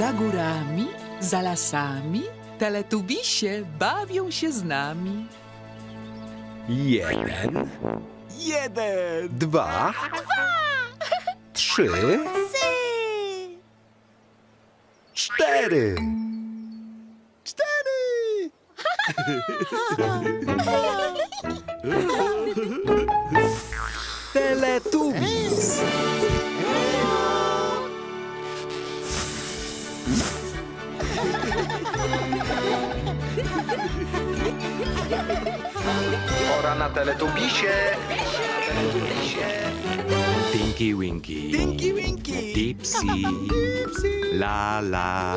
Za górami, za lasami, teletubisie bawią się z nami. Jeden, Jeden! dwa, trzy, cztery. Cztery! Teletubbies. Teletubisie. Tinky Winky. Tinky Winky! Dipsy. La la.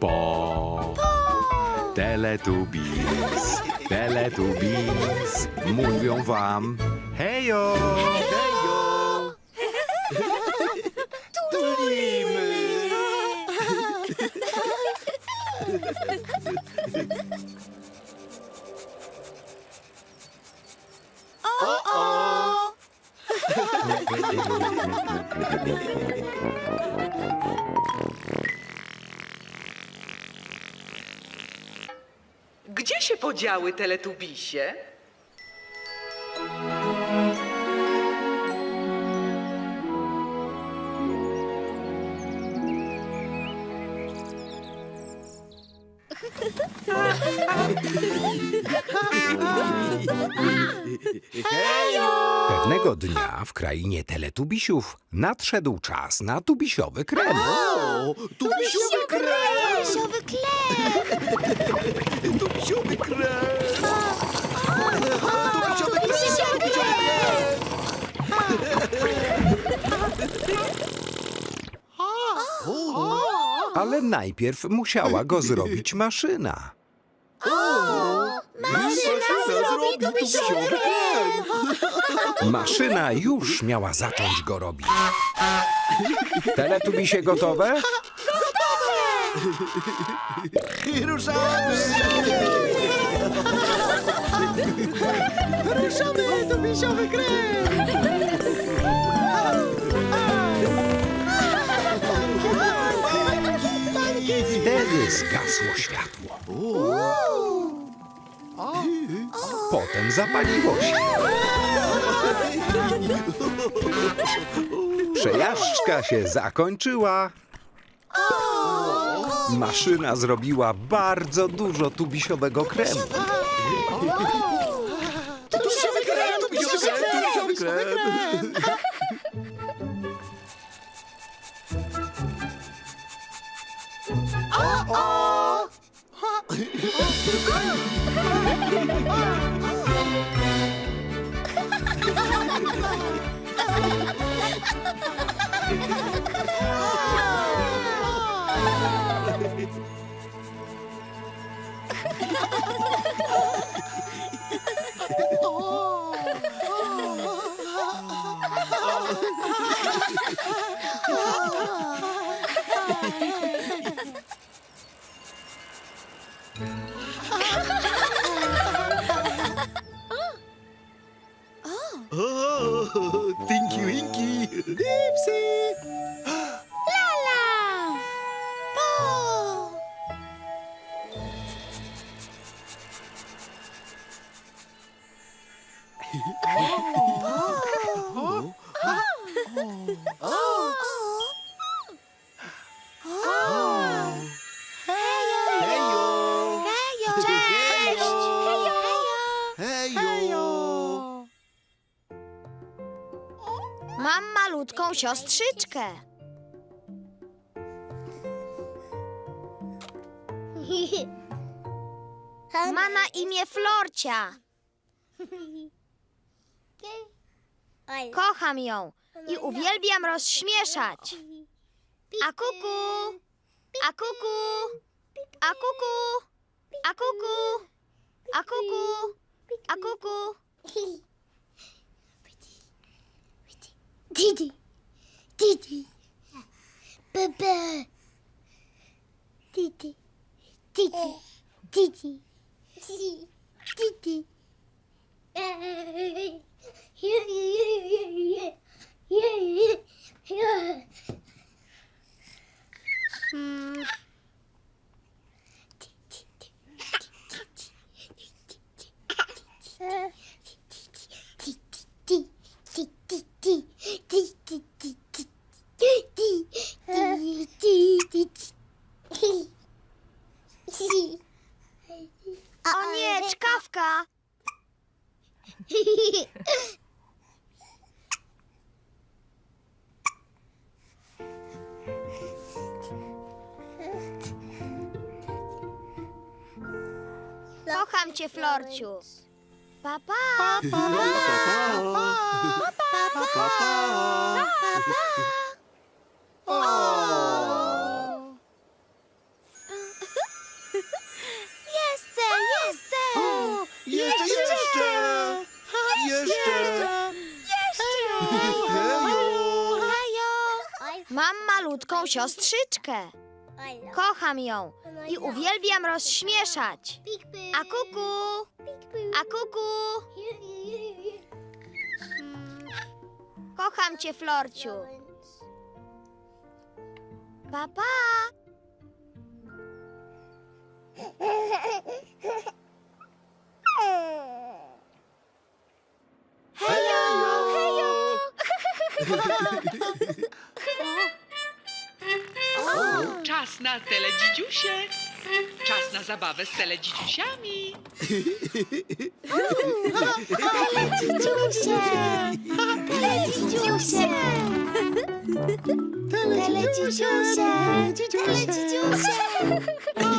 Po. Teletubbies. Teletubbies. Mówią wam. Hejo. Hejo! Gdzie się podziały teletubisie? Pewnego dnia w krainie teletubisiów nadszedł czas na tubisiowy krem. O, tu misiowy krew! Misiowy chleb! Tu misiowy krew! Tu misiowy krew! Misiowy chleb! Ale najpierw musiała go zrobić maszyna. Maszyna tu misiowy chleb! Maszyna już miała zacząć go robić. Teletubisie gotowe? I ruszamy! Ruszamy! To misiowy krew! I wtedy zgasło światło. Zapaliło się. Przejażdżka się zakończyła. Maszyna zrobiła bardzo dużo tubisiowego kremu. Krew! To misiowy krew! To misiowy krew! O, Ha ha ha ha! Hejo! Hejo! Cześć! Hejo! Hejo! Mam malutką siostrzyczkę. Ma na imię Florcia. Kocham ją i uwielbiam rozśmieszać. A kuku! A kuku! A kuku! A kuku! A kuku! A kuku! Didi. Didi. Bebe. Didi. Didi. Didi. Didi. O nie, czkawka! Kocham cię, Florciu. Papa. Jeszcze, jeszcze. Jeszcze, jeszcze! Jeszcze! Hejo! Mam malutką siostrzyczkę. Kocham ją i uwielbiam rozśmieszać. A kuku, a kuku. Kocham cię, Florciu. Papa. Hejo, hejo. Czas na teledzidziusie. Czas na zabawę z teledzidziusiami. Dzidziusie! Teledzidziusie! Teledzidziusie! Teledzidziusie!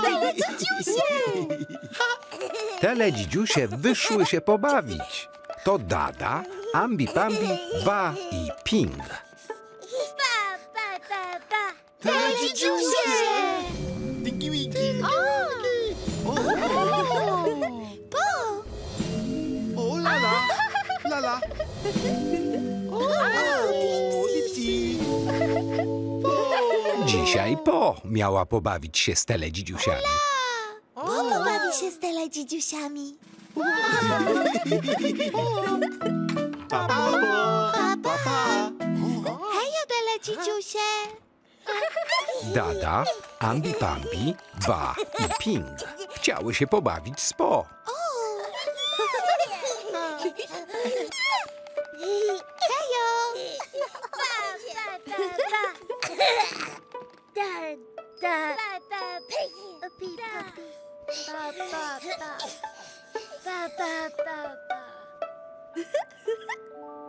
Teledzidziusie! Teledzidziusie wyszły się pobawić. To Dada, Ambi Pambi, Ba i Ping. Teledzidziusie! Dinki Dzisiaj Po miała pobawić się z teledzidziusiami. Bo pobawi się z teledzidziusiami. Pa, pa, pa, pa, teledzidziusie! Dada, Ambi Pambi, Ba i Ping chciały się pobawić z Po.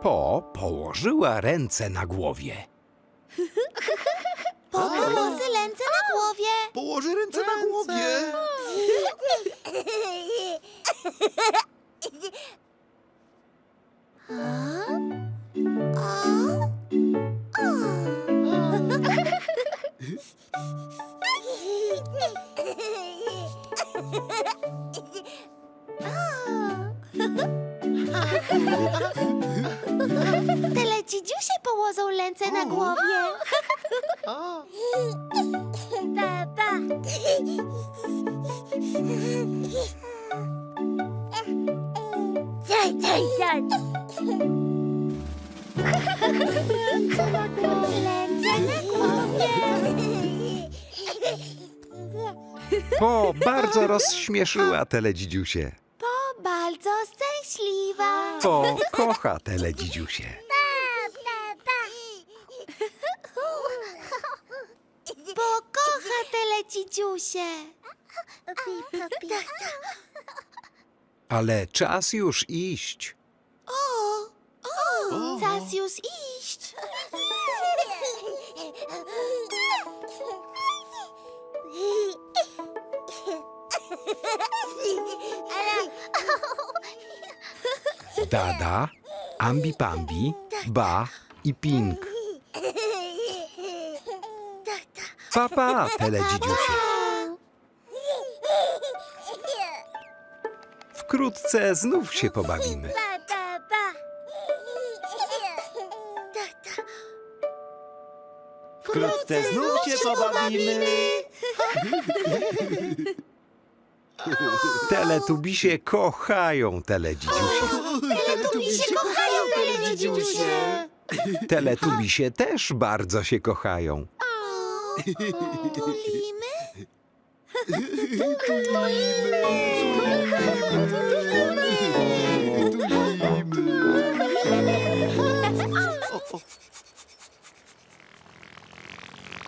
Po położyła ręce na głowie. Położy ręce na głowie. Położy ręce na głowie! Teledzidziusie położą ręce na głowie. Na głowie. Po bardzo rozśmieszyła teledzidziusie. O, bardzo szczęśliwa. Po kocha teledzidziusie. Bo kocha teledzidziusie. Ale czas już iść. O, o, czas już iść. Dada, Ambi Pambi, Ba i Ping. Papa, teledzidziusie. Wkrótce znów się pobawimy. Wkrótce znów się pobawimy! Teletubisie kochają teledzidziusie. Teletubisie kochają teledzidziusie. Teletubisie też bardzo się kochają. Tulimy?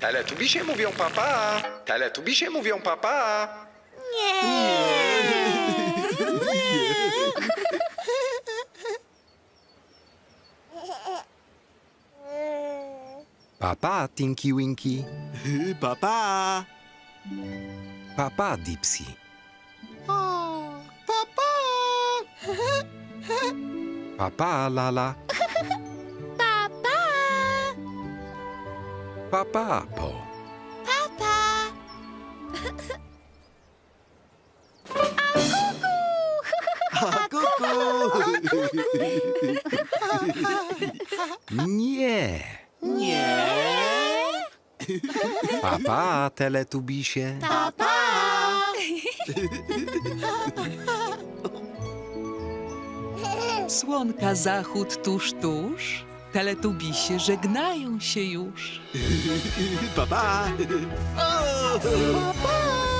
Teletubisie mówią papa. Teletubisie mówią papa. Nie. Papa Tinky Winky, Papa! Papa Dipsy. O, papa! Papa Lala. Papa, Po. Papa! A kuku! Nie. Nie. Papa, teletubisie. Papa! Słonka zachód tuż, tuż. Teletubisie żegnają się już. Pa, pa! O! Papa!